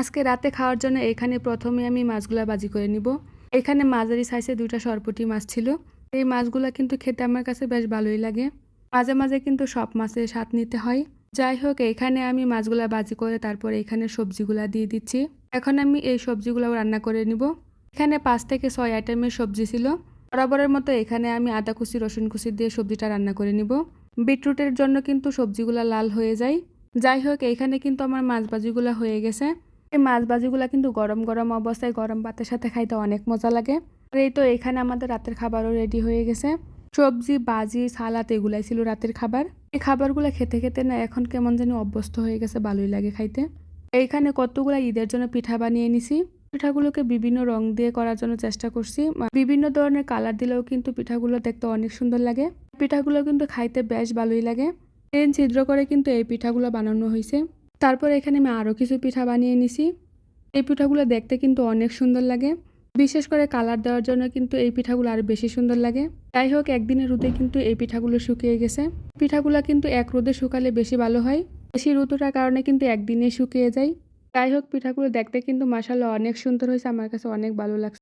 আজকে রাতে খাওয়ার জন্য এখানে প্রথমে আমি মাছগুলা বাজি করে নিব। এখানে মাঝারি সাইজে দুইটা সরপটি মাছ ছিল। এই মাছগুলা কিন্তু খেতে আমার কাছে বেশ ভালোই লাগে। মাঝে মাঝে কিন্তু সব মাছের স্বাদ নিতে হয়। যাই হোক, এখানে আমি মাছগুলা বাজি করে তারপর এখানে সবজিগুলা দিয়ে দিচ্ছি। এখন আমি এই সবজিগুলো রান্না করে নিব। এখানে পাঁচ থেকে ছয় আইটেমের সবজি ছিল। বরাবরের মতো এখানে আমি আদা কুচি, রসুন কুচি দিয়ে সবজিটা রান্না করে নিব। বিটরুটের জন্য কিন্তু সবজিগুলো লাল হয়ে যায়। যাই হোক এইখানে কিন্তু আমার মাছ ভাজিগুলো হয়ে গেছে। এই মাছ ভাজিগুলো কিন্তু গরম গরম অবস্থায় গরম ভাতের সাথে খাইতে অনেক মজা লাগে। আর এই তো এখানে আমাদের রাতের খাবারও রেডি হয়ে গেছে। সবজি, বাজি, সালাদ এগুলাই ছিল রাতের খাবার। এই খাবারগুলো খেতে খেতে না এখন কেমন জানি অভ্যস্ত হয়ে গেছে, ভালোই লাগে খাইতে। এইখানে কতগুলো ঈদের জন্য পিঠা বানিয়ে নিছি। পিঠাগুলোকে বিভিন্ন রং দিয়ে করার জন্য চেষ্টা করছি। বিভিন্ন ধরনের কালার দিলেও কিন্তু পিঠাগুলো দেখতে অনেক সুন্দর লাগে। পিঠাগুলো কিন্তু খাইতে বেশ ভালোই লাগে। ট্রেন ছিদ্র করে কিন্তু এই পিঠাগুলো বানানো হয়েছে তারপর এখানে আমি আরও কিছু পিঠা বানিয়ে নিছি। এই পিঠাগুলো দেখতে কিন্তু অনেক সুন্দর লাগে। বিশেষ করে কালার দেওয়ার জন্য কিন্তু এই পিঠাগুলো আরও বেশি সুন্দর লাগে। যাই হোক, একদিনের রোদে কিন্তু এই পিঠাগুলো শুকিয়ে গেছে। পিঠাগুলো কিন্তু এক রোদে শুকালে বেশি ভালো হয়। বেশি রোদটার কারণে কিন্তু একদিনে শুকিয়ে যায়। যাই হোক, পিঠাগুলো দেখতে কিন্তু মাসাল্লাহ অনেক সুন্দর হয়েছে। আমার কাছে অনেক ভালো লাগছে।